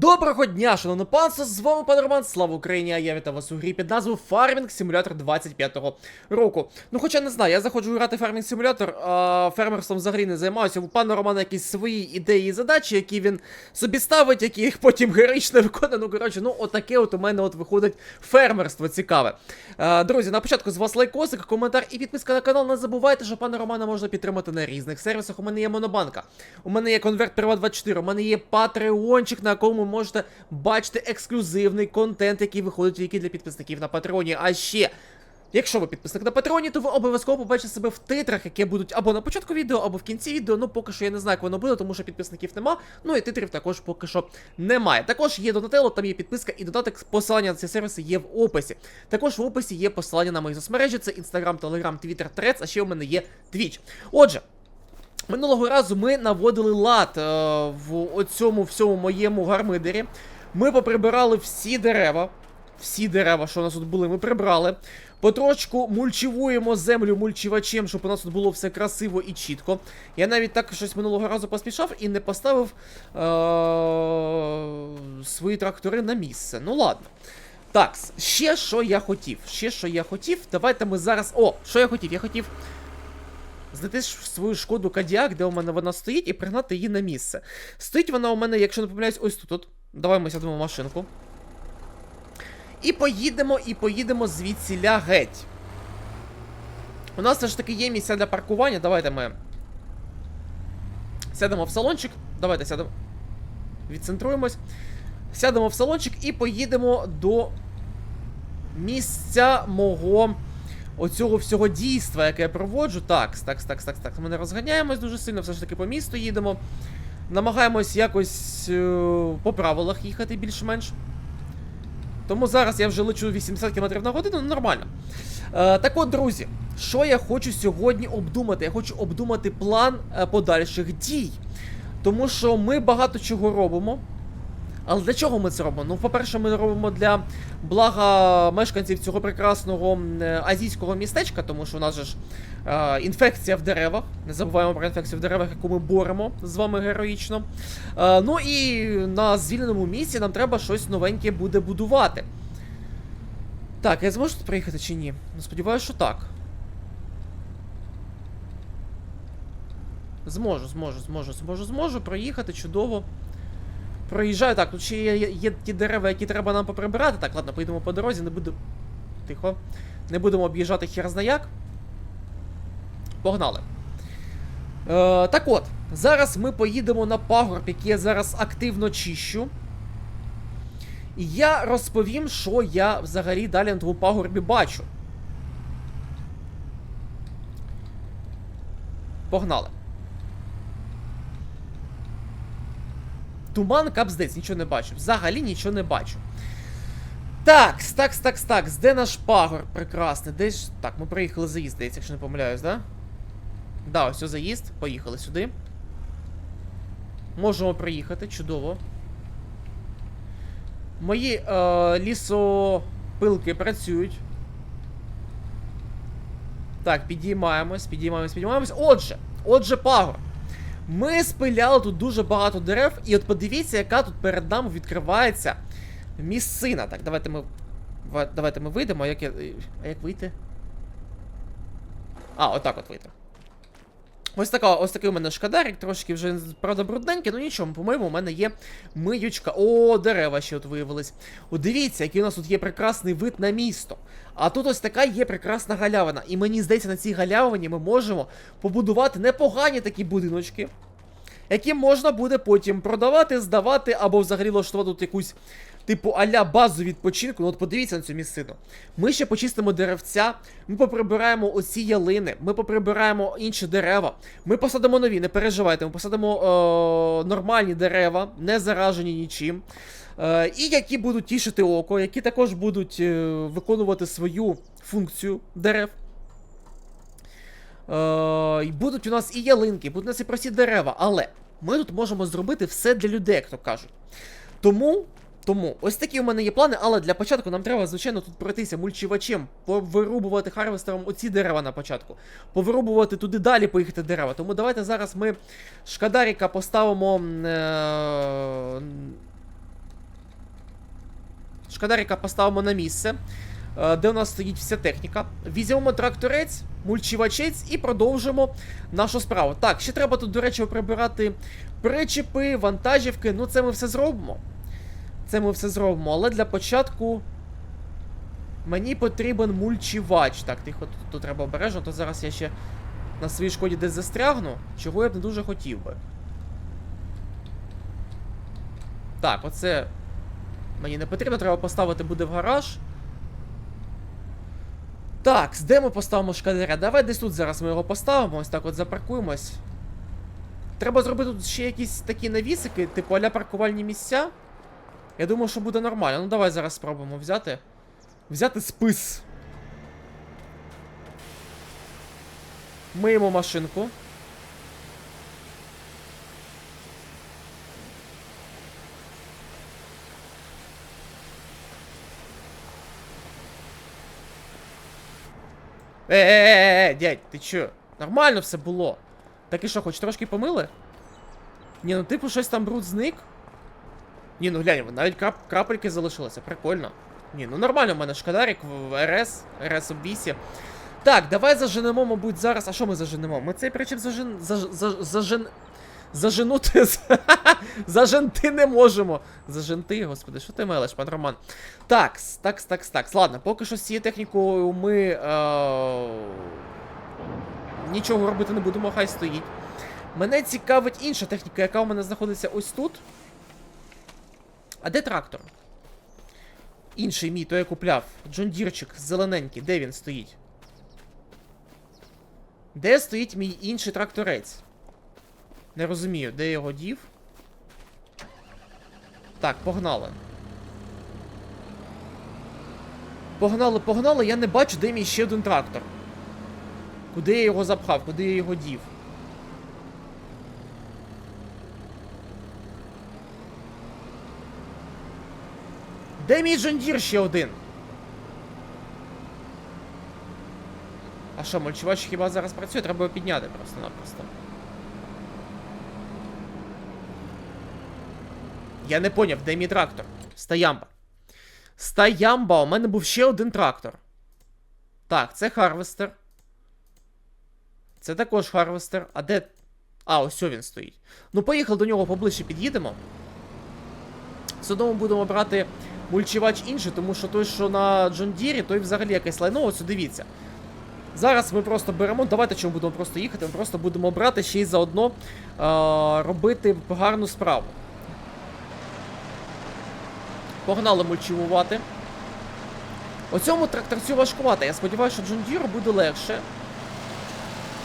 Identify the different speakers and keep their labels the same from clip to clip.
Speaker 1: Доброго дня, шановне панство, з вами пан Роман, слава Україні, а я вітаю вас у грі під назвою Farming Simulator 25-го року. Ну, хоча не знаю, я заходжу грати Farming Simulator, а фермерством взагалі не займаюся. У пана Романа якісь свої ідеї і задачі, які він собі ставить, які їх потім героїчно виконує. Ну, коротше, ну отаке от у мене от виходить фермерство цікаве. А, друзі, на початку з вас лайкосик, коментар і підписка на канал. Не забувайте, що пана Романа можна підтримати на різних сервісах. У мене є Монобанка, у мене є конверт Приват 24, у мене є Патреончик, на якому можете бачити ексклюзивний контент, який виходить тільки для підписників на Патреоні. А ще. Якщо ви підписник на Патреоні, то ви обов'язково побачите себе в титрах, які будуть або на початку відео, або в кінці відео. Ну, поки що я не знаю, як воно буде, тому що підписників нема. Ну і титрів також поки що немає. Також є Донателло, там є підписка і додаток. Посилання на ці сервіси є в описі. Також в описі є посилання на мої соцмережі: це Instagram, Telegram, Twitter, Threads, а ще у мене є Twitch. Отже. Минулого разу ми наводили лад е, в оцьому всьому моєму гармидері. Ми поприбирали всі дерева. Всі дерева, що у нас тут були, ми прибрали. Потрошку мульчивуємо землю мульчивачем, щоб у нас тут було все красиво і чітко. Я навіть так щось минулого разу поспішав і не поставив е- свої трактори на місце. Ну ладно. Так, ще що я хотів. Ще що я хотів. Давайте ми зараз. О, що я хотів? Я хотів знайти свою шкоду Кадіак, де у мене вона стоїть, і пригнати її на місце. Стоїть вона у мене, якщо не помиляюсь, ось тут. От. Давай ми сядемо в машинку. І поїдемо, і поїдемо звідсіля геть. У нас все ж таки є місця для паркування. Давайте ми. Сядемо в салончик. Давайте сядемо. Відцентруємось. Сядемо в салончик і поїдемо до місця мого оцього всього дійства, яке я проводжу. Так, так, так, так, так. Ми не розганяємось дуже сильно, все ж таки по місту їдемо. Намагаємось якось е, по правилах їхати більш-менш. Тому зараз я вже лечу 80 км на годину, ну нормально. Е, так от, друзі, що я хочу сьогодні обдумати? Я хочу обдумати план е, подальших дій. Тому що ми багато чого робимо. Але для чого ми це робимо? Ну, по-перше, ми робимо для блага мешканців цього прекрасного е, азійського містечка, тому що у нас же ж е, інфекція в деревах. Не забуваємо про інфекцію в деревах, яку ми боремо з вами героїчно. Е, ну і на звільненому місці нам треба щось новеньке буде будувати. Так, я зможу тут приїхати чи ні? Ну, сподіваюся, що так. Зможу, зможу, зможу, зможу, зможу проїхати чудово. Проїжджаю, так, тут ще є, є, ті дерева, які треба нам поприбирати. Так, ладно, поїдемо по дорозі, не буду. Тихо. Не будемо об'їжджати хер як. Погнали. Е, так от, зараз ми поїдемо на пагорб, який я зараз активно чищу. І я розповім, що я взагалі далі на тому пагорбі бачу. Погнали. Туман капздець, нічого не бачу. Взагалі нічого не бачу. Так, такс, такс, такс. Де наш пагор прекрасний? Де ж. Так, ми проїхали заїзд, здається, якщо не помиляюсь, да? Да, ось заїзд. Поїхали сюди. Можемо проїхати, чудово. Мої е, лісопилки працюють. Так, підіймаємось, підіймаємось, підіймаємось. Отже, отже, пагор. Ми спиляли тут дуже багато дерев, і от подивіться, яка тут перед нами відкривається місцина. Так, давайте ми. Давайте ми вийдемо, як я. А як вийти? А, отак от вийти. Ось така, ось такий у мене шкадарик, трошки вже, правда, брудненький, ну нічого, по-моєму, у мене є миючка. О, дерева ще от виявились. О, дивіться, який у нас тут є прекрасний вид на місто. А тут ось така є прекрасна галявина. І мені здається, на цій галявині ми можемо побудувати непогані такі будиночки, які можна буде потім продавати, здавати, або взагалі влаштувати тут якусь. Типу аля базу відпочинку, ну от подивіться на цю місцину. Ми ще почистимо деревця, ми поприбираємо оці ялини, ми поприбираємо інші дерева, ми посадимо нові, не переживайте, ми посадимо е- нормальні дерева, не заражені нічим. Е, і які будуть тішити око, які також будуть е, виконувати свою функцію дерев. Е, будуть у нас і ялинки, будуть у нас і прості дерева, але ми тут можемо зробити все для людей, як то кажуть. Тому. Тому ось такі у мене є плани, але для початку нам треба, звичайно, тут пройтися мульчувачем, повирубувати харвестером оці дерева на початку, повирубувати туди далі поїхати дерева. Тому давайте зараз ми шкадаріка поставимо. Е Шкадарика поставимо на місце, е, де у нас стоїть вся техніка. Візьмемо тракторець, мульчівачець і продовжимо нашу справу. Так, ще треба тут, до речі, прибирати причепи, вантажівки. Ну, це ми все зробимо. Це ми все зробимо, але для початку. Мені потрібен мульчівач. Так, тихо, тут, тут треба обережно, то зараз я ще на своїй шкоді десь застрягну, чого я б не дуже хотів би. Так, оце мені не потрібно, треба поставити буде в гараж. Так, де ми поставимо шкадаря? Давай десь тут зараз ми його поставимо, ось так от запаркуємось. Треба зробити тут ще якісь такі навісики, типу аля паркувальні місця. Я думаю, що буде нормально. Ну давай зараз спробуємо взяти. Взяти спис. Миємо машинку. Е-е-е, дядь, ти чо? Нормально все було. Так і що, хоч трошки помили? Ні, ну типу щось там бруд зник. Ні, ну глянь, навіть крап крапельки залишилися, прикольно. Ні, ну нормально в мене шкадарик в РС, РС обвісі. Так, давай заженемо, мабуть, зараз. А що ми заженемо? Ми цей причіп зажен... Заж... Заж... Зажен... Заженути. Заженти не можемо. Заженти, господи, що ти мелеш, пан Роман? Такс, такс, такс, такс. Ладно, поки що з цією технікою ми. Е... Нічого робити не будемо, хай стоїть. Мене цікавить інша техніка, яка у мене знаходиться ось тут. А де трактор? Інший мій, той я купляв. Джон Дірчик, зелененький, де він стоїть? Де стоїть мій інший тракторець? Не розумію, де його дів. Так, погнали. Погнали, погнали, я не бачу, де мій ще один трактор. Куди я його запхав, куди я його дів? Де мій Джондір ще один? А що, мульчувач хіба зараз працює? Треба його підняти просто-напросто. Я не поняв, де мій трактор? Стаямба. Стаямба, у мене був ще один трактор. Так, це Харвестер. Це також Харвестер. А де. А, ось він стоїть. Ну, поїхали до нього поближче під'їдемо. З будемо брати мульчувач інший, тому що той, що на Джондірі, той взагалі якесь лайно. Ось дивіться. Зараз ми просто беремо. Давайте чому будемо просто їхати. Ми просто будемо брати ще й заодно е- робити гарну справу. Погнали мульчивувати. Оцьому тракторцю важкувато. Я сподіваюся, що Джон Діру буде легше.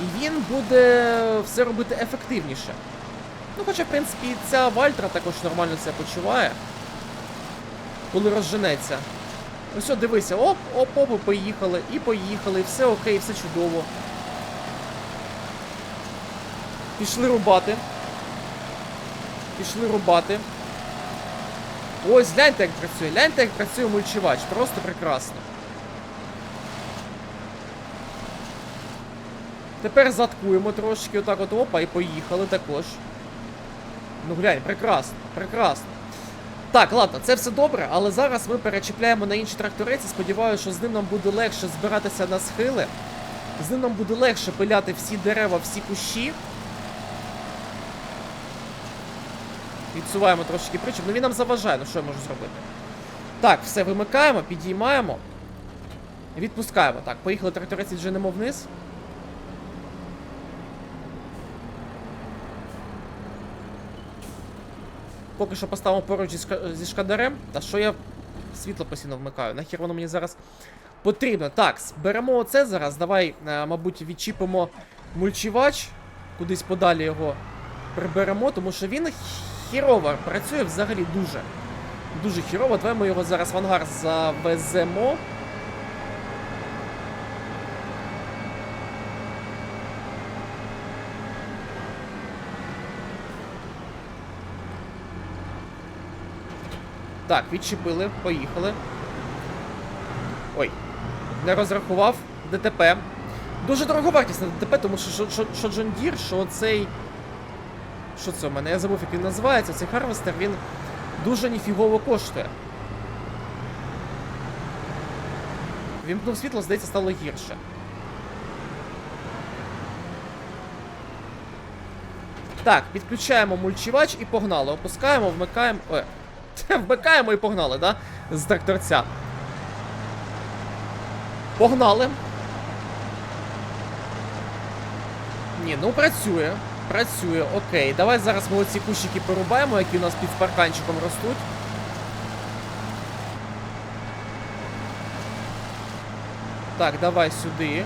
Speaker 1: І він буде все робити ефективніше. Ну, хоча, в принципі, ця Вальтра також нормально себе почуває. Коли розженеться. Ось, дивися, оп, оп, оп, і поїхали, і поїхали, все окей, все чудово. Пішли рубати. Пішли рубати. Ось, гляньте, як працює. Гляньте, як працює мульчувач. Просто прекрасно. Тепер заткуємо трошки, отак от опа, і поїхали також. Ну глянь, прекрасно, прекрасно. Так, ладно, це все добре, але зараз ми перечіпляємо на інший тракторець сподіваюся, що з ним нам буде легше збиратися на схили. З ним нам буде легше пиляти всі дерева, всі кущі. Відсуваємо трошки причіп. Ну він нам заважає, ну що я можу зробити? Так, все, вимикаємо, підіймаємо. Відпускаємо. Так, поїхали тракторець відженемо вниз. Поки що поставимо поруч зі, шка- шкадарем. Та що я світло постійно вмикаю? Нахер воно мені зараз потрібно. Так, беремо оце зараз. Давай, е, мабуть, відчіпимо мульчівач. Кудись подалі його приберемо, тому що він хірово працює взагалі дуже. Дуже хірово. Давай ми його зараз в ангар завеземо. Так, відчепили, поїхали. Ой, не розрахував ДТП. Дуже дороговартісне ДТП, тому що, що, що, Джон Дір, що цей. Що це у мене? Я забув, як він називається. Цей Харвестер, він дуже ніфігово коштує. вімкнув світло, здається, стало гірше. Так, підключаємо мульчувач і погнали. Опускаємо, вмикаємо. Ой. Вмикаємо і погнали, да? З тракторця. Погнали. Ні, ну працює. Працює, окей. Давай зараз ми оці кущики порубаємо, які у нас під парканчиком ростуть. Так, давай сюди.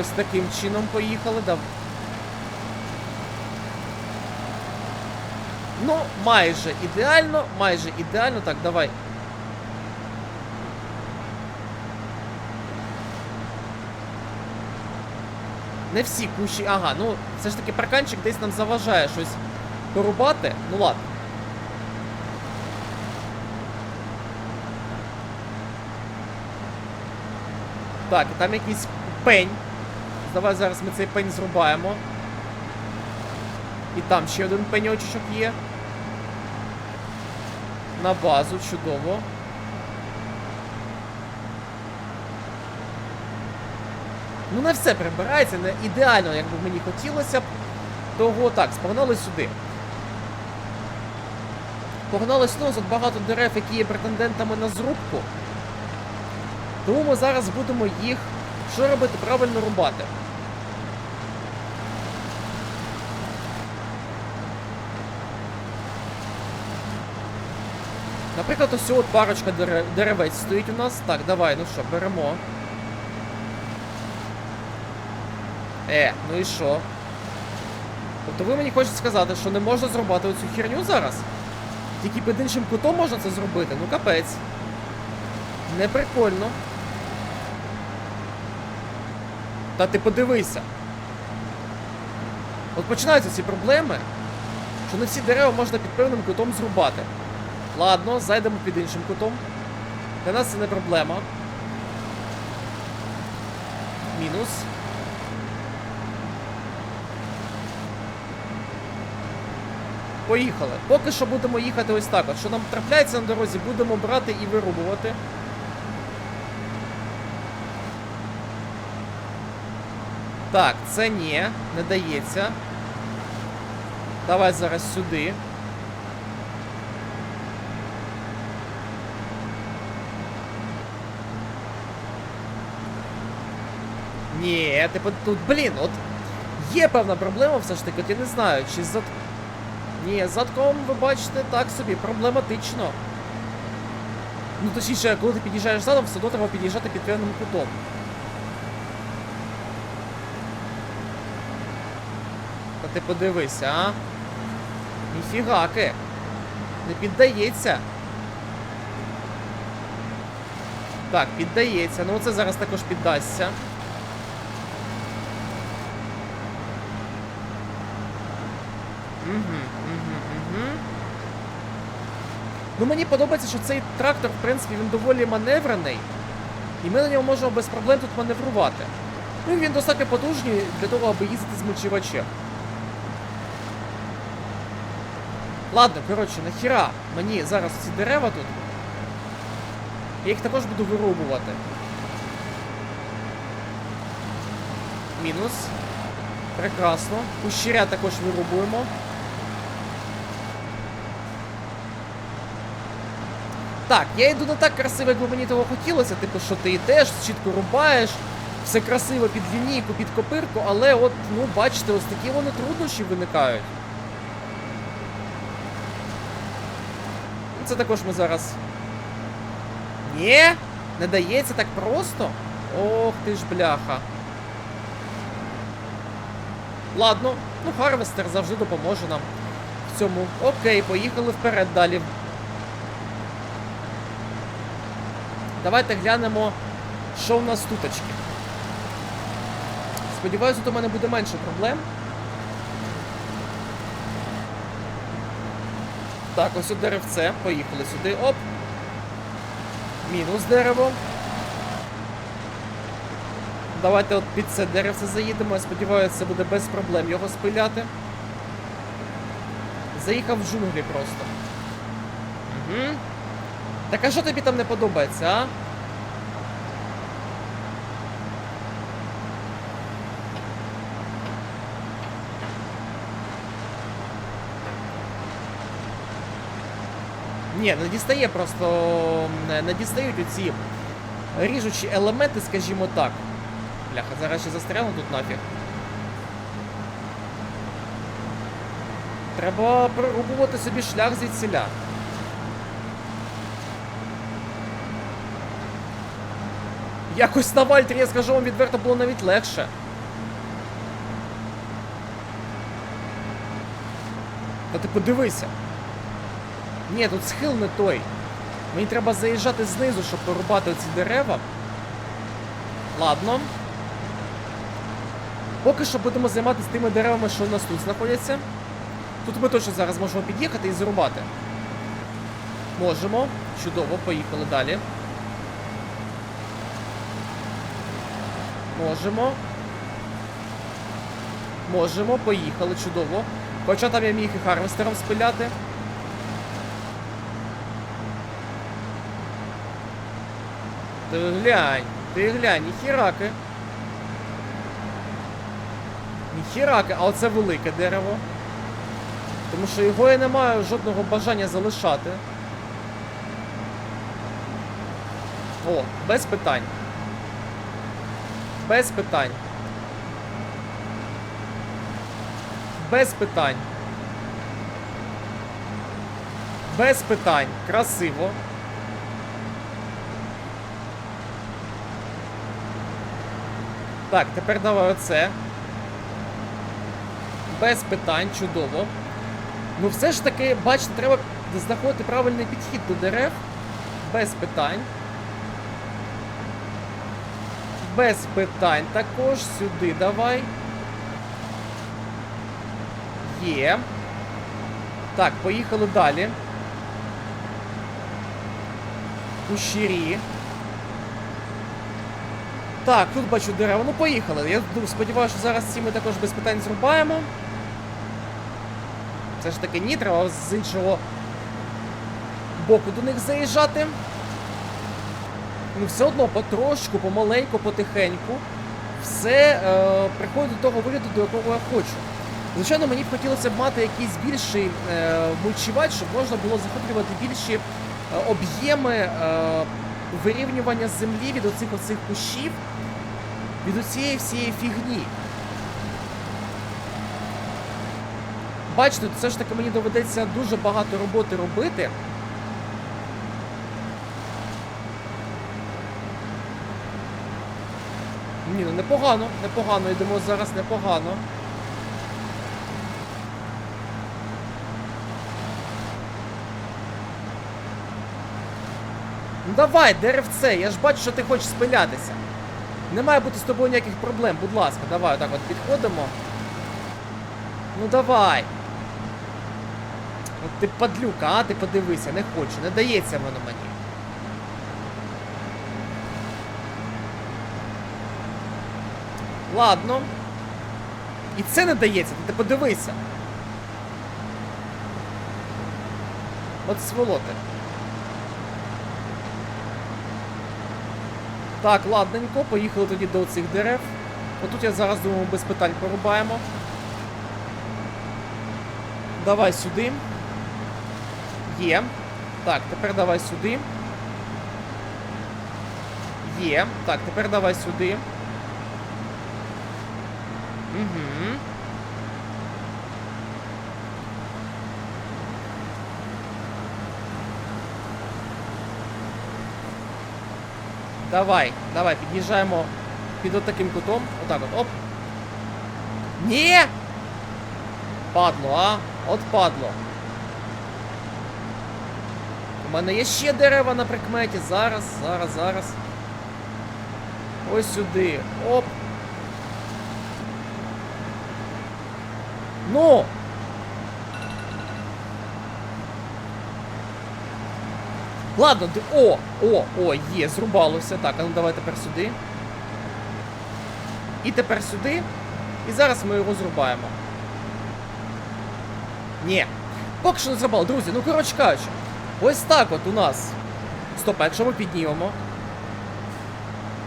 Speaker 1: Ось таким чином поїхали. Дав... Ну, майже ідеально, майже ідеально. Так, давай. Не всі кущі. Ага, ну все ж таки парканчик десь нам заважає щось порубати. Ну ладно. Так, там якийсь пень. Давай зараз ми цей пень зрубаємо. І там ще один пеньочок є. На базу, чудово. Ну, не все прибирається, не ідеально, як би мені хотілося б. Того так, спогнали сюди. Погнали сюди, тут багато дерев, які є претендентами на зрубку. Тому ми зараз будемо їх що робити? Правильно рубати. Наприклад, ось от парочка деревець стоїть у нас. Так, давай, ну що, беремо. Е, ну і що? Тобто ви мені хочете сказати, що не можна зробити оцю херню зараз? Тільки під іншим кутом можна це зробити? Ну капець. Не прикольно. Та ти подивися. От починаються ці проблеми, що не всі дерева можна під певним кутом зрубати. Ладно, зайдемо під іншим кутом. Для нас це не проблема. Мінус. Поїхали. Поки що будемо їхати ось так. От що нам трапляється на дорозі, будемо брати і вирубувати. Так, це ні, не дається. Давай зараз сюди. Ні, типу тут, блін, от є певна проблема все ж таки, от я не знаю, чи з зад... Ні, з задком, ви бачите, так собі, проблематично. Ну точніше, коли ти під'їжджаєш задом, все одно треба під'їжджати під певним кутом. Та ти подивися, а? Ніфігаки. Не піддається. Так, піддається. Ну це зараз також піддасться. Угу, угу, угу. Ну мені подобається, що цей трактор, в принципі, він доволі маневрений. І ми на ньому можемо без проблем тут маневрувати. Ну і він достатньо потужний для того, аби їздити з мульчувачем. Ладно, коротше, нахіра мені зараз ці дерева тут. Я їх також буду вирубувати. Мінус. Прекрасно. Кущеря також вирубуємо. Так, я йду не так красиво, як би мені того хотілося, типу, що ти йдеш, чітко рубаєш, все красиво під лінійку, під копирку, але от, ну, бачите, ось такі вони труднощі виникають. Це також ми зараз. Ні, не дається так просто. Ох ти ж бляха. Ладно, ну Харвестер завжди допоможе нам в цьому. Окей, поїхали вперед далі. Давайте глянемо, що в нас туточки. Сподіваюся, тут у мене буде менше проблем. Так, ось у деревце. Поїхали сюди. Оп. Мінус дерево. Давайте от під це деревце заїдемо. Я сподіваюся, це буде без проблем його спиляти. Заїхав в джунглі просто. Угу. Так а що тобі там не подобається, а? Ні, не дістає просто. Не, дістають оці ріжучі елементи, скажімо так. Бляха, зараз ще застрягну тут нафіг. Треба прорубувати собі шлях звідсіля. Якось на Вальтрі, я скажу вам відверто, було навіть легше. Та ти подивися. Ні, тут схил не той. Мені треба заїжджати знизу, щоб порубати оці дерева. Ладно. Поки що будемо займатися тими деревами, що у нас тут знаходяться. Тут ми точно зараз можемо під'їхати і зарубати. Можемо. Чудово, поїхали далі. Можемо. Можемо, поїхали, чудово. Хоча там я міг і харвестером спиляти. Ти глянь, ти глянь, ніхіраки. Ніхіраки, а оце велике дерево. Тому що його я не маю жодного бажання залишати. О, без питань. Без питань. Без питань. Без питань. Красиво. Так, тепер давай оце. Без питань, чудово. Ну все ж таки, бачите, треба знаходити правильний підхід до дерев. Без питань. Без питань також сюди давай. Є. Так, поїхали далі. Кущері. Так, тут бачу дерева. Ну поїхали. Я сподіваюся, що зараз ці ми також без питань зрубаємо. Все ж таки ні, треба з іншого боку до них заїжджати. Ну, все одно потрошку, помаленьку, потихеньку. Все е, приходить до того вигляду, до якого я хочу. Звичайно, мені б хотілося б мати якийсь більший е, мульчувач, щоб можна було захоплювати більші е, об'єми е, вирівнювання землі від оцих оцих кущів, від оцієї всієї фігні. Бачите, все ж таки мені доведеться дуже багато роботи робити. Ні, ну непогано, непогано, йдемо зараз непогано. Ну давай, деревце, я ж бачу, що ти хочеш спилятися. Не має бути з тобою ніяких проблем, будь ласка, давай отак от підходимо. Ну давай. От ти падлюка, а ти подивися, не хочу, не дається воно мені. Ладно. І це не дається, ти подивися. От сволоти. Так, ладненько, поїхали тоді до цих дерев. Отут я зараз думаю, без питань порубаємо. Давай сюди. Є. Так, тепер давай сюди. Є. Так, тепер давай сюди. Угу. Давай, давай, під'їжджаємо під отаким кутом. Отак от, оп. Ні! Падло, а? От падло. У мене є ще дерева на прикметі. Зараз, зараз, зараз. Ось сюди. Оп. Ну! Ладно, ди- о, о, о, є, зрубалося. Так, а ну давай тепер сюди. І тепер сюди. І зараз ми його зрубаємо. Ні. Поки що не зрубало, друзі, ну коротше кажучи. Ось так от у нас. Стоп, а якщо ми піднімемо.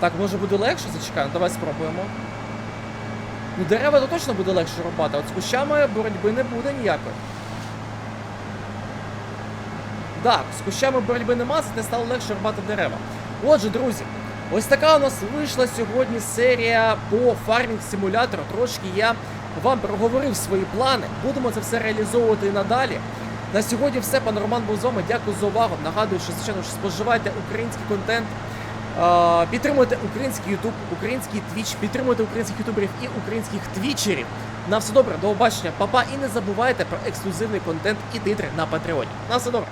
Speaker 1: Так, може буде легше, зачекаємо, давай спробуємо. Ну, дерева то точно буде легше рубати, а от з кущами боротьби не буде ніякої. Так, з кущами боротьби нема, зате стало легше рубати дерева. Отже, друзі, ось така у нас вийшла сьогодні серія по фармінг симулятору. Трошки я вам проговорив свої плани. Будемо це все реалізовувати і надалі. На сьогодні все, пан Роман був з вами. Дякую за увагу. Нагадую, що звичайно що споживайте український контент. Підтримуйте український Ютуб, український Твіч, підтримуйте українських ютуберів і українських твічерів. На все добре, до побачення, папа, і не забувайте про ексклюзивний контент і титри на Патреоні. На все добре.